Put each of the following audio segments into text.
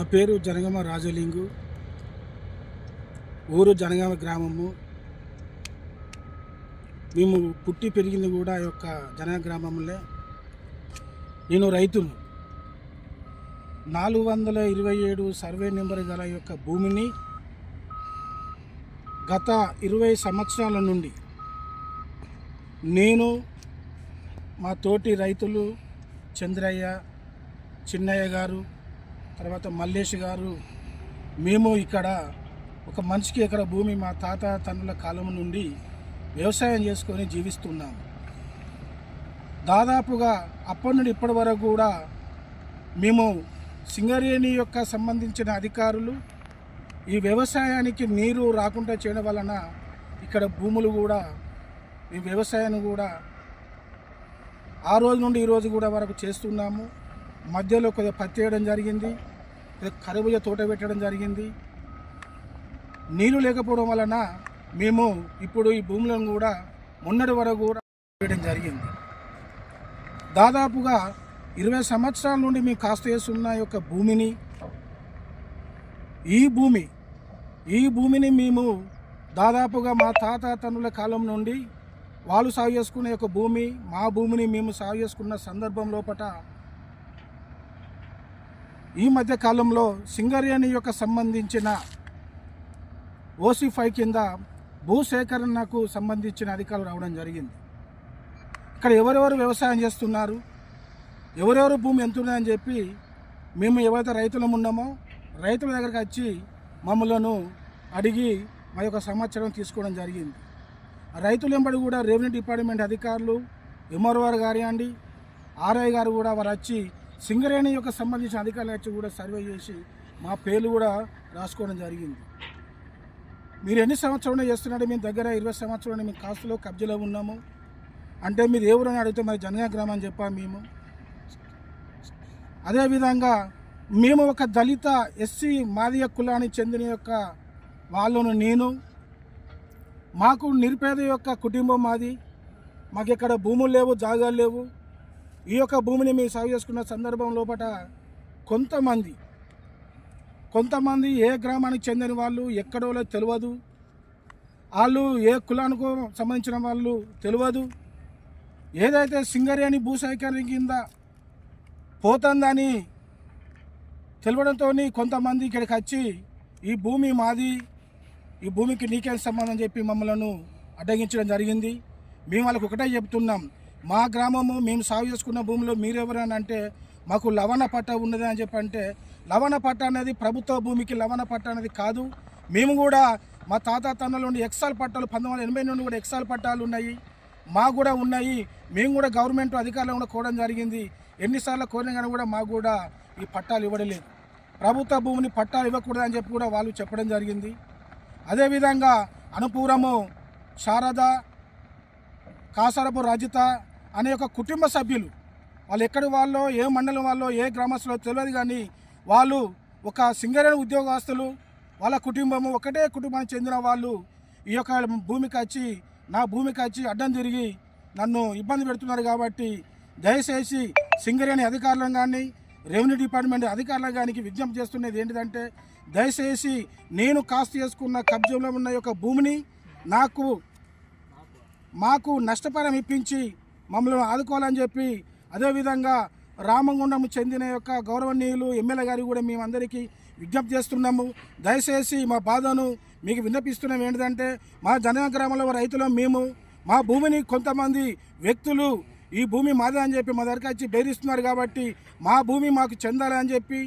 నా పేరు జనగామ రాజలింగు. ఊరు జనగామ గ్రామము. మేము పుట్టి పెరిగింది కూడా ఈ యొక్క జనగామ గ్రామంలో. నేను రైతును. నాలుగు వందల ఇరవై ఏడు సర్వే నెంబర్ గల యొక్క భూమిని గత ఇరవై సంవత్సరాల నుండి నేను మా తోటి రైతులు చంద్రయ్య చిన్నయ్య గారు తర్వాత మల్లేష్ గారు మేము ఇక్కడ ఒక మనిషికి ఎకర భూమి మా తాత తండ్రుల కాలం నుండి వ్యవసాయం చేసుకొని జీవిస్తున్నాం. దాదాపుగా అప్పటి నుండి ఇప్పటి వరకు కూడా మేము సింగరేణి యొక్క సంబంధించిన అధికారులు ఈ వ్యవసాయానికి నీరు రాకుండా చేయడం వలన ఇక్కడ భూములు కూడా ఈ వ్యవసాయాన్ని కూడా ఆ రోజు నుండి ఈరోజు కూడా వరకు చేస్తున్నాము. మధ్యలో కొద్దిగా పత్తి వేయడం జరిగింది. కరబుజ తోట పెట్టడం జరిగింది. నీళ్ళు లేకపోవడం వలన మేము ఇప్పుడు ఈ భూములను కూడా మొన్నటి వరకు కూడా వేయడం జరిగింది. దాదాపుగా ఇరవై సంవత్సరాల నుండి మేము కాస్త చేస్తున్న యొక్క భూమిని ఈ భూమి ఈ భూమిని మేము దాదాపుగా మా తాత తనుల కాలం నుండి వాళ్ళు సాగు చేసుకునే యొక్క భూమి మా భూమిని మేము సాగు చేసుకున్న సందర్భం లోపల ఈ మధ్య కాలంలో సింగరేణి యొక్క సంబంధించిన ఓసీ ఫైవ్ కింద భూసేకరణకు సంబంధించిన అధికారులు రావడం జరిగింది. ఇక్కడ ఎవరెవరు వ్యవసాయం చేస్తున్నారు? ఎవరెవరు భూమి ఎంత ఉన్నదని చెప్పి మేము ఎవరైతే రైతులం ఉన్నామో రైతుల దగ్గరకు వచ్చి మమ్మలను అడిగి మా యొక్క సమాచారం తీసుకోవడం జరిగింది. రైతులు వెంబడి కూడా రెవెన్యూ డిపార్ట్మెంట్ అధికారులు ఎంఆర్ఓఆర్ కానివ్వండి ఆర్ఐ గారు కూడా వారు వచ్చి సింగరేణి యొక్క సంబంధించిన అధికారులు వచ్చి కూడా సర్వే చేసి మా పేర్లు కూడా రాసుకోవడం జరిగింది. మీరు ఎన్ని సంవత్సరాలు చేస్తున్నాడు మేము దగ్గర ఇరవై సంవత్సరాలు మేము కాస్తులో కబ్జాలో ఉన్నాము. అంటే మీరు ఏ ఊరని అడిగితే మరి జనగా గ్రామం అని చెప్పాము మేము. అదేవిధంగా మేము ఒక దళిత ఎస్సీ మాదియ కులానికి చెందిన యొక్క వాళ్ళను నేను మాకు నిరుపేద యొక్క కుటుంబం మాది. మాకు ఇక్కడ భూములు లేవు జాగాలు లేవు. ఈ యొక్క భూమిని మేము సాగు చేసుకున్న సందర్భం లోపల కొంతమంది కొంతమంది ఏ గ్రామానికి చెందిన వాళ్ళు ఎక్కడో తెలియదు. వాళ్ళు ఏ కులానికి సంబంధించిన వాళ్ళు తెలియదు. ఏదైతే సింగరేణి భూసేకరణ కింద పోతుందని తెలియడంతో కొంతమంది ఇక్కడికి వచ్చి ఈ భూమి మాది ఈ భూమికి నీకే సంబంధం? చెప్పి మమ్మలను అడ్డగించడం జరిగింది. మేము వాళ్ళకి ఒకటే చెప్తున్నాం మా గ్రామము మేము సాగు చేసుకున్న భూమిలో మీరెవరని అంటే మాకు లవణ పట్ట ఉన్నది అని చెప్పి అంటే లవణ పట్ట అనేది ప్రభుత్వ భూమికి లవణ పట్ట అనేది కాదు. మేము కూడా మా తాత తన్నుల నుండి ఎక్సాల్ పట్టాలు పంతొమ్మిది ఎనభై నుండి కూడా ఎక్సాల్ పట్టాలు ఉన్నాయి. మా కూడా ఉన్నాయి. మేము కూడా గవర్నమెంట్ అధికారులు కూడా కోరడం జరిగింది. ఎన్నిసార్లు కోరిన కానీ కూడా మాకు కూడా ఈ పట్టాలు ఇవ్వడలేదు. ప్రభుత్వ భూమిని పట్టాలు ఇవ్వకూడదు అని చెప్పి కూడా వాళ్ళు చెప్పడం జరిగింది. అదేవిధంగా అనుపూరము శారద కాసరపు రజిత అనే ఒక కుటుంబ సభ్యులు. వాళ్ళు ఎక్కడి వాళ్ళో ఏ మండలం వాళ్ళో ఏ గ్రామస్తులో తెలియదు కానీ వాళ్ళు ఒక సింగరేణ ఉద్యోగస్తులు. వాళ్ళ కుటుంబము ఒకటే కుటుంబానికి చెందిన వాళ్ళు ఈ యొక్క భూమికి వచ్చి నా భూమికి వచ్చి అడ్డం తిరిగి నన్ను ఇబ్బంది పెడుతున్నారు కాబట్టి దయచేసి సింగరేణి అధికారులను కానీ రెవెన్యూ డిపార్ట్మెంట్ అధికారులను కానీ విజ్ఞప్తి చేస్తున్నది ఏంటిదంటే దయచేసి నేను కాస్త చేసుకున్న కబ్జంలో ఉన్న యొక్క భూమిని నాకు మాకు నష్టపరం ఇప్పించి మమ్మల్ని ఆదుకోవాలని చెప్పి అదేవిధంగా రామగుండం చెందిన యొక్క గౌరవనీయులు ఎమ్మెల్యే గారికి కూడా మేమందరికీ విజ్ఞప్తి చేస్తున్నాము. దయచేసి మా బాధను మీకు విన్నపిస్తున్నాం. ఏంటంటే మా జన గ్రామంలో రైతులు మేము మా భూమిని కొంతమంది వ్యక్తులు ఈ భూమి మాదే అని చెప్పి మా దగ్గరికి వచ్చి బెదిరిస్తున్నారు కాబట్టి మా భూమి మాకు చెందాలి అని చెప్పి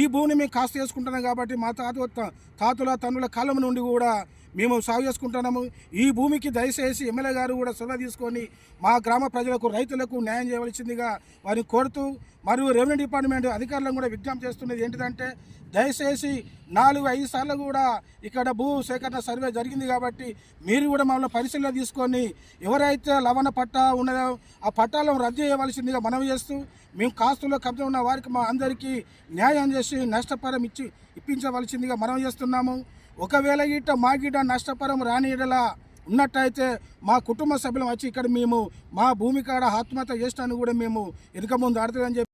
ఈ భూమిని మేము కాస్త చేసుకుంటున్నాం కాబట్టి మా తాత తాతుల తన్నుల కాలం నుండి కూడా మేము సాగు చేసుకుంటున్నాము. ఈ భూమికి దయచేసి ఎమ్మెల్యే గారు కూడా సొల తీసుకొని మా గ్రామ ప్రజలకు రైతులకు న్యాయం చేయవలసిందిగా వారిని కోరుతూ మరియు రెవెన్యూ డిపార్ట్మెంట్ అధికారులను కూడా విజ్ఞప్తి చేస్తున్నది ఏంటిదంటే దయచేసి నాలుగు ఐదు సార్లు కూడా ఇక్కడ భూ సేకరణ సర్వే జరిగింది కాబట్టి మీరు కూడా మమ్మల్ని పరిశీలన తీసుకొని ఎవరైతే లవణ పట్టా ఉన్నదో ఆ పట్టాలను రద్దు చేయవలసిందిగా మనవి చేస్తూ మేము కాస్తుల్లో కబ్జా ఉన్న వారికి మా అందరికీ న్యాయం చేసి నష్టపరం ఇచ్చి ఇప్పించవలసిందిగా మనవి చేస్తున్నాము. ఒకవేళ గిట్ట మా గిట్ట నష్టపరం రానిడలా ఉన్నట్టయితే మా కుటుంబ సభ్యులం వచ్చి ఇక్కడ మేము మా భూమి కాడ ఆత్మహత్య చేస్తాను కూడా మేము వెనుక ముందు ఆడుతుందని చెప్పి